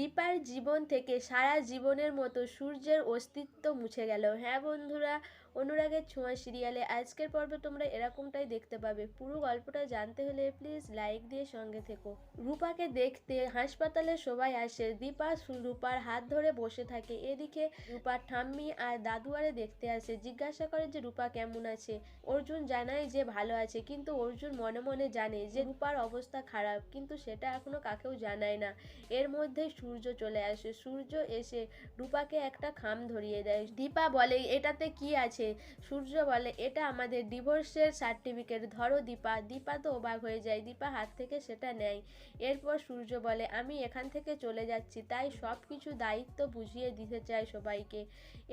দীপার জীবন থেকে সারা জীবনের মতো সূর্যের অস্তিত্ব মুছে গেল। হ্যাঁ বন্ধুরা অনুরাগের ছোঁয়া সিরিয়ালে আজকের পর্বে তোমরা এরকমটাই দেখতে পাবে। পুরো গল্পটা জানতে হলে প্লিজ লাইক দিয়ে সঙ্গে থেকো। রূপাকে দেখতে হাসপাতালে সবাই আসে। দীপা রূপার হাত ধরে বসে থাকে। এদিকে রূপার ঠাম্মি আর দাদুয়ারে দেখতে আসে। জিজ্ঞাসা করে যে, রূপা কেমন আছে? অর্জুন জানায় যে, ভালো আছে। কিন্তু অর্জুন মনে মনে জানে যে, রূপার অবস্থা খারাপ। কিন্তু সেটা এখনও কাকেও জানায় না। এর মধ্যে সূর্য চলে আসে। সূর্য এসে রূপাকে একটা খাম ধরিয়ে দেয়। দীপা বলে, এটাতে কি আছে? সূর্য বলে, এটা আমাদের ডিভোর্সের সার্টিফিকেট ধরো দীপা দীপা তো অবাক হয়ে যায়, দীপা হাত থেকে সেটা নেয়। এরপর সূর্য বলে, আমি এখান থেকে চলে যাচ্ছি, তাই সব কিছু দায়িত্ব বুঝিয়ে দিতে চাই সবাইকে।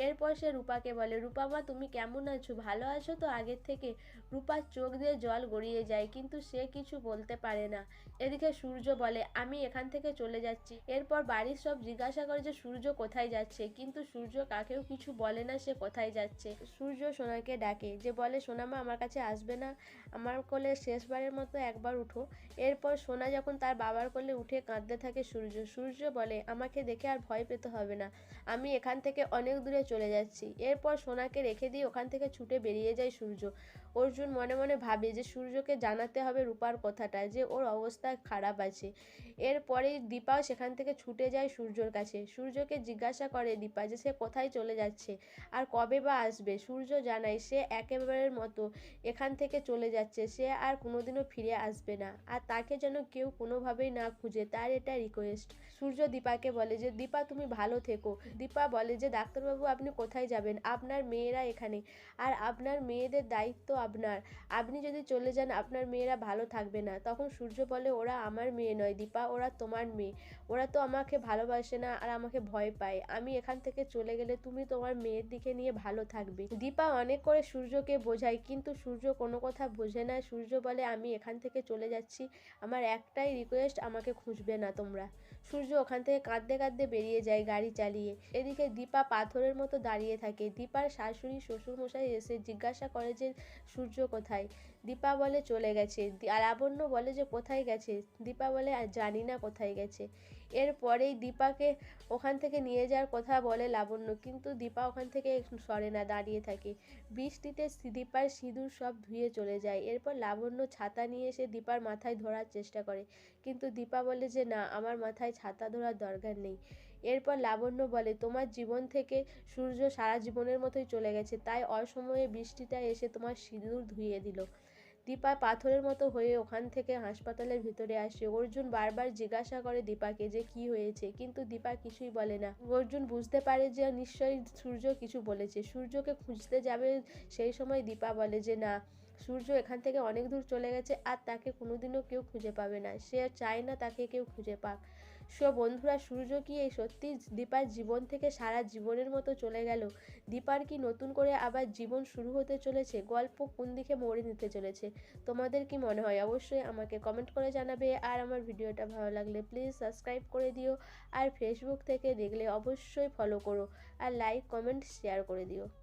এরপর সে রূপাকে বলে, রূপা মা, তুমি কেমন আছো? ভালো আছো তো আগের থেকে? রূপার চোখ দিয়ে জল গড়িয়ে যায়, কিন্তু সে কিছু বলতে পারে না। এদিকে সূর্য বলে, আমি এখান থেকে চলে যাচ্ছি। এরপর বাড়ির সব জিজ্ঞাসা করে যে, সূর্য কোথায় যাচ্ছে? কিন্তু সূর্য কাকেও কিছু বলে না, সে কোথায় যাচ্ছে। সূর্য সোনাকে ডাকে, যে বলে, সোনামা, আমার কাছে আসবে না। আমার কোলে শেষবারের মতো একবার উঠো। এরপর সোনা যখন তার বাবার কোলে উঠে কাঁদতে থাকে সূর্য সূর্য বলে, আমাকে দেখে আর ভয় পেতে হবে না। আমি এখান থেকে অনেক দূরে চলে যাচ্ছি। এরপর সোনাকে রেখে দিয়ে ওখান থেকে ছুটে বেরিয়ে যায় সূর্য। অর্জুন মনে মনে ভাবে যে, সূর্যকে জানাতে হবে রূপার কথাটা, যে ওর অবস্থা খারাপ আছে। এরপরে দীপাও সেখান থেকে ছুটে যায় সূর্যর কাছে। সূর্যকে জিজ্ঞাসা করে, দীপা, যে সে কোথায় চলে যাচ্ছে? আর কবে বা আসবে? সূর্য জানায়, সে একেবারের মতো এখান থেকে চলে যাচ্ছে, সে আর কোনোদিনও ফিরে আসবে না। আর তাকে যেন কেউ কোনোভাবেই না খুঁজে, তার এটা রিকোয়েস্ট সূর্য দীপাকে বলে যে, দীপা, তুমি ভালো থেকো। দীপা বলে যে, ডাক্তারবাবু, আপনি কোথায় যাবেন? আপনার মেয়েরা এখানে। আর আপনার মেয়েদের দায়িত্ব আপনার। আপনি যদি চলে যান, আপনার মেয়েরা ভালো থাকবে না। তখন সূর্য বলে, ওরা আমার মেয়ে নয় দীপা, ওরা তোমার মেয়ে। ওরা তো আমাকে ভালোবাসে না, আর আমাকে ভয় পায়। আমি এখান থেকে চলে গেলে তুমি তোমার মেয়ের দিকে নিয়ে ভালো থাকবে। দীপা অনেক করে সূর্যকে বোঝায়, কিন্তু সূর্য কোনো কথা বোঝে না। সূর্য বলে, আমি এখান থেকে চলে যাচ্ছি। আমার একটাই রিকোয়েস্ট আমাকে খুঁজবে না তোমরা। সূর্য ওখান থেকে কাঁদতে কাঁদতে বেরিয়ে যায় গাড়ি চালিয়ে। এদিকে দীপা পাথরের মতো দাঁড়িয়ে থাকে। দীপার শাশুড়ি শ্বশুরমশাই এসে জিজ্ঞাসা করে যে, সূর্য কোথায়? দীপা বলে, চলে গেছে। আর লাবণ্য বলে যে, কোথায় গেছে? দীপা বলে, আর জানি না কোথায় গেছে। এরপরেই দীপাকে ওখান থেকে নিয়ে যাওয়ার কথা বলে লাবণ্য, কিন্তু দীপা ওখান থেকে সরে না, দাঁড়িয়ে থাকে। বৃষ্টিতে দীপার সিঁদুর সব ধুয়ে চলে যায়। এরপর লাবণ্য ছাতা নিয়ে এসে দীপার মাথায় ধরার চেষ্টা করে। কিন্তু দীপা বলে যে, না, আমার মাথায় ছাতা ধরার দরকার নেই। এরপর লাবণ্য বলে, তোমার জীবন থেকে সূর্য সারা জীবনের মতোই চলে গেছে। তাই অসময়ে বৃষ্টিটা এসে তোমার সিঁদুর ধুয়ে দিল। দীপা পাথরের মতো হয়ে ওখান থেকে হাসপাতালের ভিতরে আসে। অর্জুন বারবার জিজ্ঞাসা করে দীপাকে যে কি হয়েছে, কিন্তু দীপা কিছুই বলে না। অর্জুন বুঝতে পারে যে নিশ্চয়ই সূর্য কিছু বলেছে। সূর্যকে খুঁজতে যাবে সেই সময় দীপা বলে যে, না, সূর্য এখান থেকে অনেক দূর চলে গেছে আর তাকে কোনোদিনও কেউ খুঁজে পাবে না। সে চায় না তাকে কেউ খুঁজে পাক। সো বন্ধুরা, সূর্য কি এই সত্যি দীপার জীবন থেকে সারা জীবনের মতো চলে গেল? দীপার কি নতুন করে আবার জীবন শুরু হতে চলেছে? গল্প কোন দিকে মোড়ে নিতে চলেছে? তোমাদের কি মনে হয়? অবশ্যই আমাকে কমেন্ট করে জানাবে। আর আমার ভিডিওটা ভালো লাগলে প্লিজ সাবস্ক্রাইব করে দিও। আর ফেসবুক থেকে দেখলে অবশ্যই ফলো করো। আর লাইক কমেন্ট শেয়ার করে দিও।